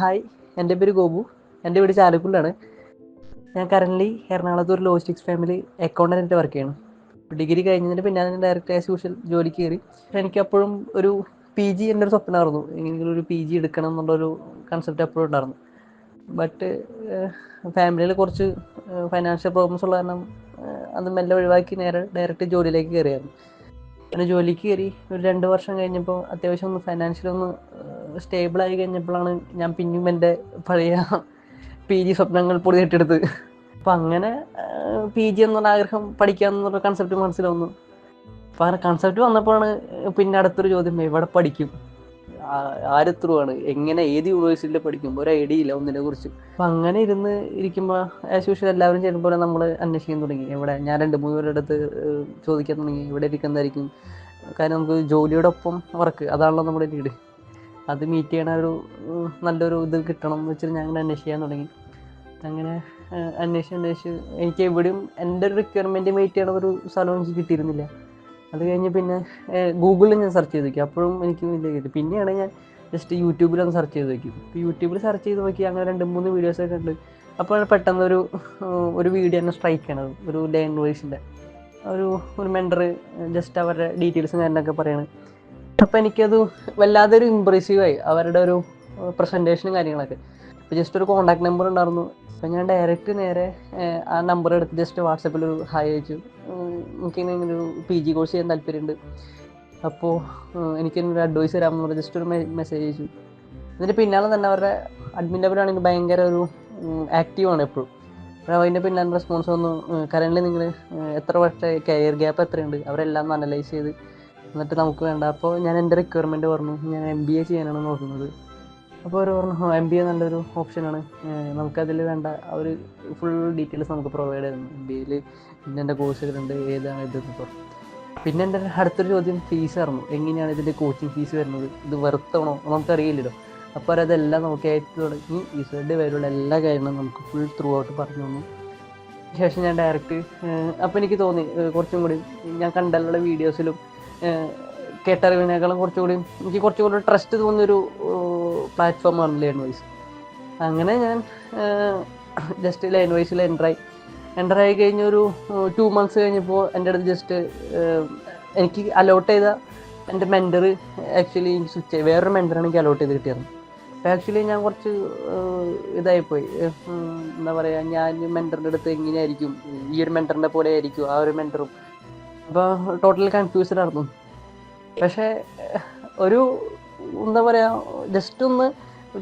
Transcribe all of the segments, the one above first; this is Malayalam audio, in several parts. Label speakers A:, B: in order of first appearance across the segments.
A: ഹായ് എന്റെ പേര് ഗോപു. എന്റെ വീട് ചാലക്കുടിലാണ്. ഞാൻ കറന്റ്ലി എറണാകുളത്ത് ഒരു ലോജിസ്റ്റിക്സ് ഫാമിലി അക്കൗണ്ടന്റ് വർക്ക് ചെയ്യണം ഡിഗ്രി കഴിഞ്ഞതിന് പിന്നെ ഞാൻ ഡയറക്റ്റ് ആസ് യൂഷ്വൽ ജോലിക്ക് കയറി. എനിക്ക് അപ്പോഴും ഒരു പി ജി എന്റെ ഒരു സ്വപ്നമായിരുന്നു എങ്ങനെയെങ്കിലും ഒരു പി ജി എടുക്കണം എന്നുള്ളൊരു കൺസെപ്റ്റ് എപ്പോഴും ഉണ്ടായിരുന്നു. ബട്ട് ഫാമിലിയിൽ കുറച്ച് ഫൈനാൻഷ്യൽ പ്രോബ്ലംസ് ഉള്ള കാരണം അത് മെല്ലെ ഒഴിവാക്കി നേരെ ഡയറക്റ്റ് ജോലിയിലേക്ക് കയറിയായിരുന്നു. പിന്നെ ജോലിക്ക് കയറി ഒരു രണ്ട് വർഷം കഴിഞ്ഞപ്പോൾ അത്യാവശ്യം ഒന്ന് ഫൈനാൻഷ്യൽ ഒന്ന് സ്റ്റേബിൾ ആയി കഴിഞ്ഞപ്പോഴാണ് ഞാൻ പിന്നെയും എന്റെ പഴയ പി ജി സ്വപ്നങ്ങൾ പൊടിയിട്ടെടുത്ത് അപ്പം അങ്ങനെ പി ജി എന്നുള്ള ആഗ്രഹം പഠിക്കാമെന്നുള്ള കൺസെപ്റ്റ് മനസ്സിലാവുന്നു. അപ്പം അങ്ങനെ കൺസെപ്റ്റ് വന്നപ്പോഴാണ് പിന്നെ അടുത്തൊരു ചോദ്യം എവിടെ പഠിക്കും? ആരെത്രയാണ് എങ്ങനെ ഏത് യൂണിവേഴ്സിറ്റിയിൽ പഠിക്കുമ്പോൾ ഒരു ഐഡിയ ഇല്ല ഒന്നിനെ കുറിച്ച്. അപ്പം അങ്ങനെ ഇരുന്ന് ഇരിക്കുമ്പോൾ ആസ് യൂഷ്വൽ എല്ലാവരും പോലെ നമ്മൾ അന്വേഷിക്കാൻ തുടങ്ങി. എവിടെ ഞാൻ രണ്ട് മൂന്ന് പേരുടെ അടുത്ത് ചോദിക്കാൻ തുടങ്ങി. ഇവിടെ ഇരിക്കുന്നതായിരിക്കും? കാരണം നമുക്ക് ജോലിയുടെ ഒപ്പം വർക്ക് അതാണല്ലോ നമ്മുടെ ലീഡ് അത് മീറ്റ് ചെയ്യണ ഒരു നല്ലൊരു ഇത് കിട്ടണം എന്ന് വെച്ചിട്ട് ഞാൻ അങ്ങനെ അന്വേഷിക്കാൻ തുടങ്ങി. അങ്ങനെ അന്വേഷിച്ച് അന്വേഷിച്ച് എനിക്ക് എവിടെയും എന്റെ ഒരു റിക്വയർമെന്റ് മീറ്റ് ചെയ്യണ ഒരു സ്ഥലം എനിക്ക് കിട്ടിയിരുന്നില്ല. അത് കഴിഞ്ഞ് പിന്നെ ഗൂഗിളിൽ ഞാൻ സെർച്ച് ചെയ്ത് നോക്കി. അപ്പോഴും എനിക്ക് വലിയ കിട്ടി. പിന്നെയാണ് ഞാൻ ജസ്റ്റ് യൂട്യൂബിലൊന്ന് സെർച്ച് ചെയ്ത് നോക്കി. യൂട്യൂബിൽ സെർച്ച് ചെയ്ത് നോക്കി അങ്ങനെ രണ്ട് മൂന്ന് വീഡിയോസൊക്കെ ഉണ്ട്. അപ്പോൾ പെട്ടെന്ന് ഒരു ഒരു വീഡിയോ തന്നെ സ്ട്രൈക്ക് ചെയ്യണത് ഒരു ലാംഗ്വേജിന്റെ ഒരു ഒരു മെൻഡർ ജസ്റ്റ് അവരുടെ ഡീറ്റെയിൽസും കാര്യങ്ങളൊക്കെ പറയണത് അപ്പോൾ എനിക്കത് വല്ലാതെ ഒരു ഇമ്പ്രസീവായി അവരുടെ ഒരു പ്രസന്റേഷനും കാര്യങ്ങളൊക്കെ. അപ്പോൾ ജസ്റ്റ് ഒരു കോൺടാക്ട് നമ്പർ ഉണ്ടായിരുന്നു. അപ്പോൾ ഞാൻ ഡയറക്റ്റ് നേരെ ആ നമ്പർ എടുത്ത് ജസ്റ്റ് വാട്സപ്പിൽ ഒരു ഹായ് അയച്ചു. എനിക്ക് എനിക്കിങ്ങനെ ഒരു പി ജി കോഴ്സ് ചെയ്യാൻ താല്പര്യമുണ്ട് അപ്പോൾ എനിക്ക് ഒരു അഡ്വൈസ് തരാമെന്ന് പറഞ്ഞ് ജസ്റ്റ് ഒരു മെസ്സേജ് അയച്ചു. എന്നിട്ട് പിന്നാലെ തന്നെ അവരുടെ അഡ്മിന്റെ അവരാണെങ്കിൽ ഭയങ്കര ഒരു ആക്റ്റീവാണ് എപ്പോഴും. അപ്പോൾ അതിന്റെ പിന്നാലെ റെസ്പോൺസ് വന്നു. കറന്റ് നിങ്ങൾ എത്ര വർഷത്തെ കെയർ ഗ്യാപ്പ് എത്രയുണ്ട്? അവരെല്ലാം അനലൈസ് ചെയ്ത്. എന്നിട്ട് നമുക്ക് വേണ്ട. അപ്പോൾ ഞാൻ എന്റെ റിക്വയർമെന്റ് പറഞ്ഞു. ഞാൻ എം ബി എ ചെയ്യാനാണ് നോക്കുന്നത്. അപ്പോൾ അവർ പറഞ്ഞു എം ബി എ നല്ലൊരു ഓപ്ഷനാണ് നമുക്കതിൽ വേണ്ട അവർ ഫുൾ ഡീറ്റെയിൽസ് നമുക്ക് പ്രൊവൈഡ് ചെയ്യുന്നു എം ബി എയിൽ എന്റെ കോഴ്സുകളുണ്ട് ഏതാണ് ഇതെന്ന് പറഞ്ഞു. പിന്നെ എന്റെ അടുത്തൊരു ചോദ്യം ഫീസ് ആയിരുന്നു. എങ്ങനെയാണ് ഇതിന്റെ കോച്ചിങ് ഫീസ് വരുന്നത്? ഇത് വെറുത്തണോ? നമുക്കറിയില്ലല്ലോ. അപ്പോൾ നമുക്ക് ഏറ്റവും തുടങ്ങി. ഈ സൈഡ് വരെയുള്ള എല്ലാ കാര്യങ്ങളും നമുക്ക് ഫുൾ ത്രൂ ഔട്ട് പറഞ്ഞു തന്നു. ശേഷം ഞാൻ ഡയറക്റ്റ് അപ്പോൾ എനിക്ക് തോന്നി കുറച്ചും കൂടി ഞാൻ കണ്ടല്ലുള്ള വീഡിയോസിലും കേട്ടറിവിനേക്കാളും കുറച്ചുകൂടി എനിക്ക് കുറച്ചുകൂടി ട്രസ്റ്റ് തോന്നിയൊരു പ്ലാറ്റ്ഫോമാണ് ലൈൻ വൈസ് അങ്ങനെ ഞാൻ ജസ്റ്റ് ലൈൻ വൈസിൽ എന്ററായി എന്ററായി കഴിഞ്ഞ ഒരു ടു മന്ത്സ് കഴിഞ്ഞപ്പോൾ എന്റെ അടുത്ത് ജസ്റ്റ് എനിക്ക് അലോട്ട് ചെയ്ത എന്റെ മെന്റർ ആക്ച്വലി എനിക്ക് സ്വിച്ച് വേറൊരു മെന്ററാണ് എനിക്ക് അലോട്ട് ചെയ്ത് കിട്ടിയത്. അപ്പോൾ ആക്ച്വലി ഞാൻ കുറച്ച് ഇതായിപ്പോയി. എന്താ പറയുക ഞാൻ മെന്ററിന്റെ അടുത്ത് എങ്ങനെയായിരിക്കും? ഈ ഒരു മെന്ററിന്റെ പോലെ ആയിരിക്കും ആ ഒരു മെന്ററും അപ്പോൾ ടോട്ടലി കൺഫ്യൂസ്ഡ് ആയിരുന്നു. പക്ഷേ ഒരു എന്താ പറയുക ജസ്റ്റ് ഒന്ന്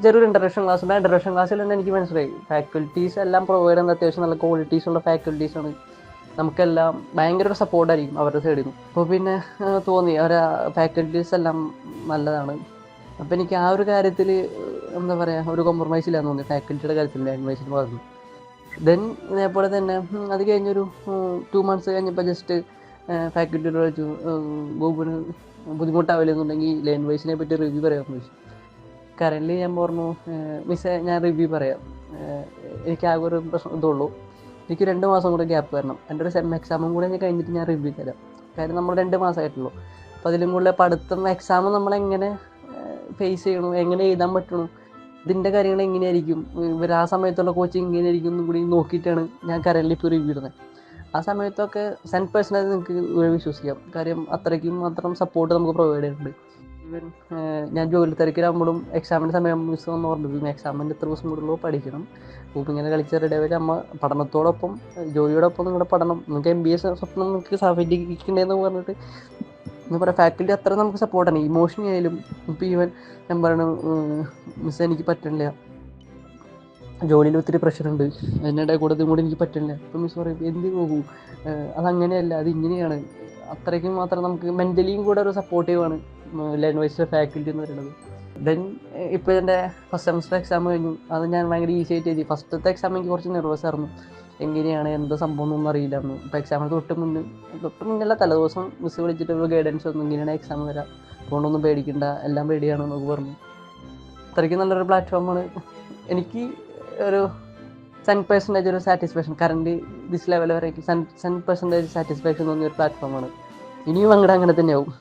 A: ചെറിയൊരു ഇൻട്രഡക്ഷൻ ക്ലാസ് ഉണ്ട്. ഇൻട്രഡക്ഷൻ ക്ലാസ്സിൽ തന്നെ എനിക്ക് മനസ്സിലായി. ഫാക്കൽറ്റീസ് എല്ലാം പ്രൊവൈഡ് ചെയ്യുന്ന അത്യാവശ്യം നല്ല ക്വാളിറ്റീസ് ഉള്ള ഫാക്കൽറ്റീസ് ആണ്. നമുക്കെല്ലാം ഭയങ്കര ഒരു സപ്പോർട്ടായിരിക്കും അവരുടെ സൈഡിൽ നിന്ന് അപ്പോൾ പിന്നെ തോന്നി. അവരെ ഫാക്കൽറ്റീസ് എല്ലാം നല്ലതാണ്. അപ്പോൾ എനിക്ക് ആ ഒരു കാര്യത്തിൽ എന്താ പറയുക ഒരു കോംപ്രമൈസ് ഇല്ലാന്ന് തോന്നി. ഫാക്കൽറ്റിയുടെ കാര്യത്തിൽ ലാംഗ്വേജിൽ പറഞ്ഞു ദെൻ ഇതേപോലെ തന്നെ അത് കഴിഞ്ഞൊരു ടു മന്ത്സ് കഴിഞ്ഞപ്പോൾ ജസ്റ്റ് ഫാക്കൽറ്റിയോട് ചോദിച്ചു ഗൂഗിളിന് ബുദ്ധിമുട്ടാവില്ലെന്നുണ്ടെങ്കിൽ വൈസിനെ പറ്റി റിവ്യൂ പറയാമെന്ന് ചോദിച്ചു കറന്റ് ഞാൻ പറഞ്ഞു മിസ് ഞാൻ റിവ്യൂ പറയാം. എനിക്ക് ആകെ ഒരു പ്രശ്നം ഇതുള്ളൂ. എനിക്ക് രണ്ട് മാസം കൂടെ ഗ്യാപ്പ് വരണം. എന്റെ ഒരു സെം എക്സാമും കൂടെ ഞാൻ കഴിഞ്ഞിട്ട് ഞാൻ റിവ്യൂ തരാം. കാര്യം നമ്മൾ രണ്ട് മാസമായിട്ടുള്ളൂ അപ്പോൾ അതിലും കൂടുതൽ പഠിത്തം എക്സാം നമ്മളെങ്ങനെ ഫേസ് ചെയ്യണം എങ്ങനെ എഴുതാൻ പറ്റണം ഇതിന്റെ കാര്യങ്ങൾ എങ്ങനെയായിരിക്കും ഇവർ ആ സമയത്തുള്ള കോച്ചിങ് എങ്ങനെയായിരിക്കും എന്നും കൂടി നോക്കിയിട്ടാണ് ഞാൻ കറന്റ് ഇപ്പോൾ റിവ്യൂ ഇടുന്നത്. ആ സമയത്തൊക്കെ സെൻ പേഴ്സണായി നിങ്ങൾക്ക് വിശ്വസിക്കാം. കാര്യം അത്രയ്ക്കും മാത്രം സപ്പോർട്ട് നമുക്ക് പ്രൊവൈഡ് ചെയ്യുന്നുണ്ട് ഈവൻ ഞാൻ ജോലി തിരക്കിലാകുമ്പോഴും എക്സാമിന്റെ സമയം മിസ് എന്ന് പറഞ്ഞിരുന്നു എക്സാമിന്റെ എത്ര ദിവസം കൂടുതലോ പഠിക്കണം. അപ്പോൾ ഇങ്ങനെ കളിച്ച റെഡിയായി അമ്മ പഠനത്തോടൊപ്പം ജോലിയോടൊപ്പം നിങ്ങളുടെ പഠനം നിങ്ങൾക്ക് എം ബി എസ് സ്വപ്നം നിങ്ങൾക്ക് സാഫല്യീകരിക്കണ്ടേന്ന് പറഞ്ഞിട്ട് എന്താ പറയുക ഫാക്കൽറ്റി അത്ര നമുക്ക് സപ്പോർട്ടാണ് ഇമോഷണലി ആയാലും ഇപ്പോൾ ഈവൻ ഞാൻ പറയണ മിസ് എനിക്ക് പറ്റണില്ല. ജോലിയിൽ ഒത്തിരി പ്രഷറുണ്ട്. അതിനിടെ കൂടെ ഇതും കൂടി എനിക്ക് പറ്റില്ല. അപ്പം മിസ് പറയും എന്ത് പോകും അതങ്ങനെയല്ല അത് ഇങ്ങനെയാണ് അത്രയ്ക്കും മാത്രം നമുക്ക് മെന്റലിയും കൂടെ ഒരു സപ്പോർട്ടീവാണ് ലാംഗ്വേജ് ഫാക്കൽറ്റി എന്ന് പറയുന്നത്. ദെൻ ഇപ്പോൾ എന്റെ ഫസ്റ്റ് സെമസ്റ്റർ എക്സാം കഴിഞ്ഞു. അത് ഞാൻ ഭയങ്കര ഈസി ആയിട്ട് എഴുതി. ഫസ്റ്റത്തെ എക്സാം എനിക്ക് കുറച്ച് നെർവസ് ആയിരുന്നു. എങ്ങനെയാണ് എന്താ സംഭവം എന്നൊന്നും അറിയില്ലായിരുന്നു ഇപ്പോൾ എക്സാമിന് തൊട്ട് മുന്നേ തൊട്ട് മുന്നല്ല തലേദിവസം മിസ് വിളിച്ചിട്ട് ഒരു ഗൈഡൻസ് വന്നു. ഇങ്ങനെയാണ് എക്സാം വരാം. അതുകൊണ്ടൊന്നും പേടിക്കണ്ട. എല്ലാം പേടിയാണ് എന്നൊക്കെ പറഞ്ഞു. അത്രയ്ക്ക് നല്ലൊരു പ്ലാറ്റ്ഫോമാണ് എനിക്ക് ഒരു സെൻ പെർസെന്റേജ് ഒരു സാറ്റിസ്ഫാക്ഷൻ കറണ്ട് ദിസ് ലെവൽ വരെ സെൻ സെൻ പെർസെന്റേജ് സാറ്റിസ്ഫാക്ഷൻ തോന്നിയ ഒരു പ്ലാറ്റ്ഫോമാണ് ഇനിയും അങ്ങോട്ട് അങ്ങനെ തന്നെയാവും